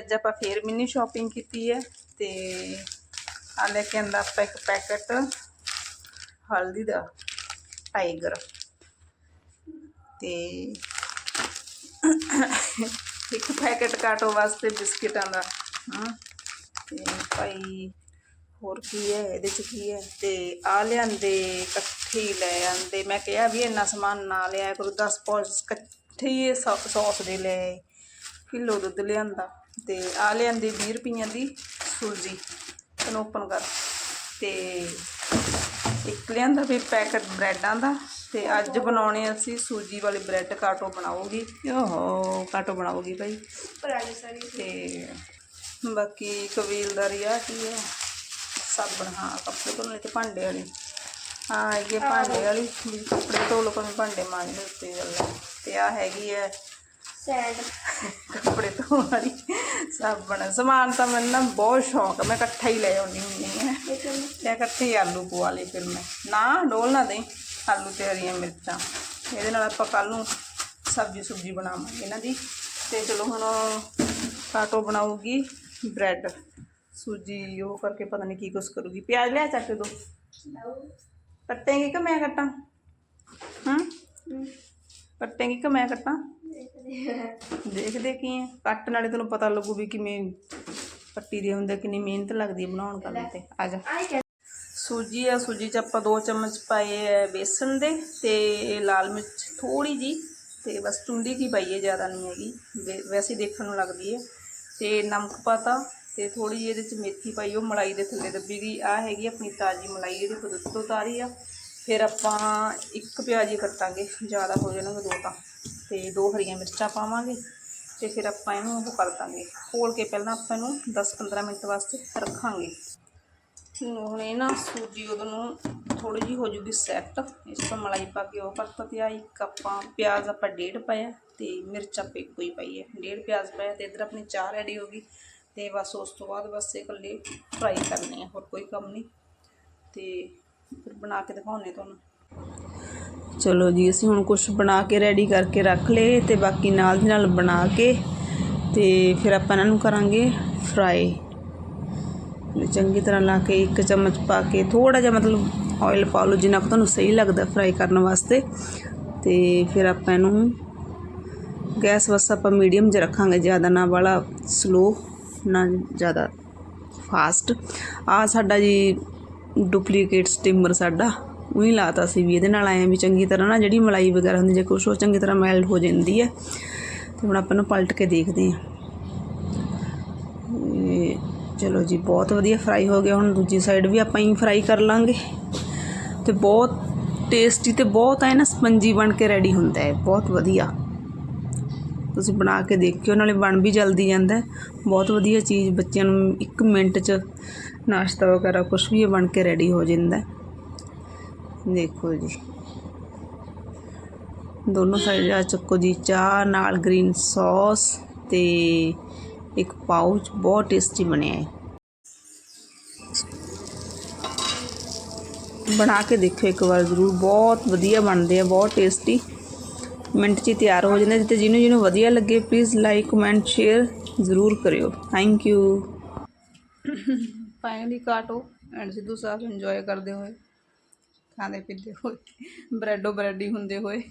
ਅੱਜ ਆਪਾਂ ਫੇਰ ਮਿੰਨੀ ਸ਼ਾਪਿੰਗ ਕੀਤੀ ਹੈ ਤੇ ਆ ਲੈ ਕੇ ਆਂਦਾ ਆਪਾਂ ਇੱਕ ਪੈਕਟ ਹਲਦੀ ਦਾ ਟਾਈਗਰ ਤੇ ਇੱਕ ਪੈਕਟ ਕਾਟੋ ਵਾਸਤੇ ਬਿਸਕਿਟਾਂ ਦਾ ਹਾਂ ਤੇ ਭਾਈ ਹੋਰ ਕੀ ਹੈ, ਇਹਦੇ ਚ ਕੀ ਹੈ ਤੇ ਆ ਲਿਆਂਦੇ, ਇਕੱਠੇ ਲੈ ਆਂਦੇ ਮੈਂ ਕਿਹਾ ਵੀ ਇੰਨਾ ਸਮਾਨ ਨਾ ਲਿਆ ਕਰੋ 10 ਪੌਂਚ ਇਕੱਠੇ ਸੌਸ ਦੇ ਲੈ ਆਏ। ਕਿਲੋ ਦੁੱਧ ਲਿਆਂਦਾ ਤੇ ਆ ਲਿਆਂਦੀ 20 ਰੁਪਈਆਂ ਦੀ ਸੂਜੀ। ਇਹਨੂੰ ਓਪਨ ਕਰ। ਤੇ ਇੱਕ ਲਿਆਂਦਾ ਵੀ ਪੈਕਟ ਬ੍ਰੈਡਾਂ ਦਾ ਤੇ ਅੱਜ ਬਣਾਉਣੇ ਅਸੀਂ ਸੂਜੀ ਵਾਲੇ ਬ੍ਰੈਡ ਕਾਟੋ ਬਣਾਉਗੀ ਓਹੋ ਕਾਟੋ ਬਣਾਉਗੀ ਭਾਈ ਪੁਰਾਣੀ ਸਾਰੀ ਤੇ ਬਾਕੀ ਕਬੀਲਦਾਰੀ ਆ ਕੀ ਹੈ ਸਾਬਣ ਹਾਂ ਕੱਪੜੇ ਧੋਣ ਲਈ ਤੇ ਭਾਂਡੇ ਵਾਲੀ। ਹਾਂ ਇਹ ਭਾਂਡੇ ਵਾਲੀ ਵੀ ਕੱਪੜੇ ਧੋ ਲੋ ਭਾਵੇਂ ਭਾਂਡੇ ਮਾਂਜ ਲਓ ਉੱਤੇ। ਤੇ ਆ ਹੈਗੀ ਹੈ ਸੈਡ। ਕੱਪੜੇ ਧੋਣ ਵਾਲੀ। ਸਾਬਣ। ਸਮਾਨ ਤਾਂ ਮੈਨੂੰ ਨਾ ਬਹੁਤ ਸ਼ੌਂਕ ਆ ਮੈਂ ਇਕੱਠਾ ਹੀ ਲੈ ਆਉਂਦੀ ਹੁੰਦੀ ਹਾਂ ਤੇ ਇਕੱਠੇ ਹੀ ਆਲੂ ਪਵਾ ਲਏ ਫਿਰ ਮੈਂ। ਨਾ ਡੋਲ ਨਾ ਦੇਈ ਆਲੂ ਤੇ ਹਰੀਆਂ ਮਿਰਚਾਂ। ਇਹਦੇ ਨਾਲ ਆਪਾਂ ਕੱਲ ਨੂੰ ਸਬਜ਼ੀ ਸੁਬਜੀ ਬਣਾਵਾਂਗੇ ਇਹਨਾਂ ਦੀ। ਤੇ ਚਲੋ ਹੁਣ ਕਾਟੋ ਬਣਾਉਗੀ ਬ੍ਰੈਡ। ਸੂਜੀ ਉਹ ਕਰਕੇ ਪਤਾ ਨਹੀਂ ਕੀ ਕੁਛ ਕਰੂਗੀ। ਪਿਆਜ਼ ਲਿਆ ਚੱਕ ਦੋ। ਕੱਟੇਂਗੀ ਕਿ ਮੈਂ ਕੱਟਾਂ? ਹੂੰ। ਕੱਟੇਂਗੀ ਕਿ ਮੈਂ ਕੱਟਾਂ? ਦੇਖਦੇ ਕੀ ਹੈ ਕੱਟ ਨਾਲੇ ਤੈਨੂੰ ਪਤਾ ਲੱਗੂ ਵੀ ਕਿਵੇਂ ਪੱਟੀ ਦੇ ਹੁੰਦੇ ਕਿੰਨੀ ਮਿਹਨਤ ਲੱਗਦੀ ਹੈ ਬਣਾਉਣ ਕਰਨ ਤੇ। ਆ ਜਾ। ਸੂਜੀ ਆ ਸੂਜੀ ਚ ਆਪਾਂ 2 ਚਮਚ ਪਾਏ ਹੈ ਬੇਸਨ ਦੇ ਤੇ ਲਾਲ ਮਿਰਚ ਥੋੜੀ ਜੀ ਤੇ ਬਸ ਟੁੰਡੀ ਕੀ ਪਾਈ ਹੈ ਜ਼ਿਆਦਾ ਨਹੀਂ ਹੈਗੀ। ਵੈਸੇ ਦੇਖਣ ਨੂੰ ਲੱਗਦੀ ਹੈ ਤੇ ਨਮਕ ਪਾਤਾ ਤੇ ਥੋੜੀ ਜਿਹੀ ਇਹਦੇ ਚ ਮੇਥੀ ਪਾਈ ਉਹ ਮਲਾਈ ਦੇ ਥੱਲੇ ਦੱਬੀ ਗਈ। ਆ ਹੈਗੀ ਆਪਣੀ ਤਾਜ਼ੀ ਮਲਾਈ ਆਪਾਂ ਦੁੱਧ ਤੋਂ ਉਤਾਰੀ ਆ। ਫਿਰ ਆਪਾਂ ਇੱਕ ਪਿਆਜ਼ ਹੀ ਕੱਟਾਂਗੇ ਜ਼ਿਆਦਾ ਹੋ ਜਾਣਗੇ ਦੋ ਤਾਂ। ਤੇ ਦੋ ਹਰੀਆਂ ਮਿਰਚਾਂ ਪਾਵਾਂਗੇ ਤੇ ਫਿਰ ਆਪਾਂ ਇਹਨੂੰ ਉਹ ਕਰ ਦਾਂਗੇ। ਖੋਲ ਕੇ ਪਹਿਲਾਂ ਆਪਾਂ ਇਹਨੂੰ 10-15 ਮਿੰਟ ਵਾਸਤੇ ਰੱਖਾਂਗੇ। ਹੁਣ ਇਹ ਨਾ ਸੂਜੀ ਉਹਦੇ ਨੂੰ ਥੋੜੀ ਜਿਹੀ ਹੋ ਜੂਗੀ ਸੈੱਟ ਇਸ ਤੋਂ ਮਲਾਈ ਪਾ ਕੇ ਉਹ ਕਰਤਾ ਤੇ ਆ ਇੱਕ ਆਪਾਂ ਪਿਆਜ਼ ਆਪਾਂ ਡੇਢ ਪਾਇਆ ਤੇ ਮਿਰਚ ਆਪਾਂ ਇੱਕੋ ਹੀ ਪਾਈ ਹੈ। ਡੇਢ ਪਿਆਜ਼ ਪਾਇਆ ਤੇ ਇਧਰ ਆਪਣੀ ਚਾਹ ਰੈਡੀ ਹੋ ਗਈ। ਤੇ ਬਸ ਉਸ ਤੋਂ ਬਾਅਦ ਬਸ ਇਹ ਇਕੱਲੇ ਫਰਾਈ ਕਰਨੇ ਆ, ਹੋਰ ਕੋਈ ਕੰਮ ਨਹੀਂ। ਤੇ ਫਿਰ ਬਣਾ ਕੇ ਦਿਖਾਉਣੇ ਤੁਹਾਨੂੰ। ਚਲੋ ਜੀ, ਅਸੀਂ ਹੁਣ ਕੁਝ ਬਣਾ ਕੇ ਰੈਡੀ ਕਰਕੇ ਰੱਖ ਲਏ ਤੇ ਬਾਕੀ ਨਾਲ ਦੀ ਨਾਲ ਬਣਾ ਕੇ ਤੇ ਫਿਰ ਆਪਾਂ ਇਹਨਾਂ ਨੂੰ ਕਰਾਂਗੇ ਫਰਾਈ ਚੰਗੀ ਤਰ੍ਹਾਂ ਲਾ ਕੇ ਇੱਕ ਚਮਚ ਪਾ ਕੇ ਥੋੜਾ ਜਿਹਾ ਮਤਲਬ ਆਇਲ ਪਾ ਲਓ, ਜਿੰਨਾ ਕੁ ਤੁਹਾਨੂੰ ਸਹੀ ਲੱਗਦਾ ਫਰਾਈ ਕਰਨ ਵਾਸਤੇ। ਤੇ ਫਿਰ ਆਪਾਂ ਇਹਨੂੰ ਗੈਸ ਬਸ ਆਪਾਂ ਮੀਡੀਅਮ 'ਚ ਰੱਖਾਂਗੇ, ਜ਼ਿਆਦਾ ਨਾ ਵਾਲਾ ਸਲੋ ਨਾ ਜ਼ਿਆਦਾ ਫਾਸਟ ਆ ਸਾਡਾ ਜੀ ਡੁਪਲੀਕੇਟ ਸਟੀਮਰ ਸਾਡਾ। ਉਹੀ ਲਾਤਾ ਸੀ ਵੀ ਇਹਦੇ ਨਾਲ ਆਏ ਵੀ ਚੰਗੀ ਤਰ੍ਹਾਂ ਨਾ ਜਿਹੜੀ ਮਲਾਈ ਵਗੈਰਾ ਹੁੰਦੀ, ਜੇ ਕੁਛ ਉਹ ਚੰਗੀ ਤਰ੍ਹਾਂ ਮੈਲਟ ਹੋ ਜਾਂਦੀ ਹੈ। ਤੇ ਹੁਣ ਆਪਾਂ ਨੂੰ ਪਲਟ ਕੇ ਦੇਖਦੇ ਹਾਂ। ਚਲੋ ਜੀ, ਬਹੁਤ ਵਧੀਆ ਫਰਾਈ ਹੋ ਗਿਆ। ਹੁਣ ਦੂਜੀ ਸਾਈਡ ਵੀ ਆਪਾਂ ਹੀ ਫਰਾਈ ਕਰ ਲਾਂਗੇ। ਤੇ ਬਹੁਤ ਟੇਸਟੀ ਤੇ ਬਹੁਤ ਹੈ ਨਾ ਸਪੰਜੀ ਬਣ ਕੇ ਰੈਡੀ ਹੁੰਦਾ ਹੈ। ਬਹੁਤ ਵਧੀਆ। ਤੁਸੀਂ ਬਣਾ ਕੇ ਦੇਖਿਓ, ਨਾਲੇ ਬਣ ਵੀ ਜਲਦੀ ਜਾਂਦਾ ਬਹੁਤ ਵਧੀਆ ਚੀਜ਼ ਬੱਚਿਆਂ ਨੂੰ 1 ਮਿੰਟ 'ਚ ਨਾਸ਼ਤਾ ਵਗੈਰਾ ਕੁਝ ਵੀ ਇਹ ਬਣ ਕੇ ਰੈਡੀ ਹੋ ਜਾਂਦਾ ਦੇਖੋ ਜੀ। ਦੋਨੋਂ ਸਾਈਡ ਆ ਚੱਕੋ ਜੀ। ਚਾਹ ਨਾਲ ਗ੍ਰੀਨ ਸੌਸ ਤੇ ਇੱਕ ਪਾਊਚ ਬਹੁਤ ਟੇਸਟੀ ਬਣਿਆ ਹੈ। ਬਣਾ ਕੇ ਦੇਖਿਓ ਇੱਕ ਵਾਰ ਜ਼ਰੂਰ। ਬਹੁਤ ਵਧੀਆ ਬਣਦੇ ਆ, ਬਹੁਤ ਟੇਸਟੀ ਮਿੰਟ 'ਚ ਹੀ ਤਿਆਰ ਹੋ ਜਾਂਦੇ ਤੇ ਜਿਹਨੂੰ ਜਿਹਨੂੰ ਵਧੀਆ ਲੱਗੇ ਪਲੀਜ਼ ਲਾਈਕ ਕਮੈਂਟ ਸ਼ੇਅਰ ਜ਼ਰੂਰ ਕਰਿਓ। ਥੈਂਕ ਯੂ ਫਾਈਨਲੀ ਕਾਟੋ। ਐਂਡ ਸਿੱਧੂ ਸਾਹਿਬ ਇੰਜੋਏ ਕਰਦੇ ਹੋਏ। ਖਾਂਦੇ ਪੀਂਦੇ ਹੋਏ ਬ੍ਰੈਡੋ ਬ੍ਰੈਡੀ ਹੁੰਦੇ ਹੋਏ।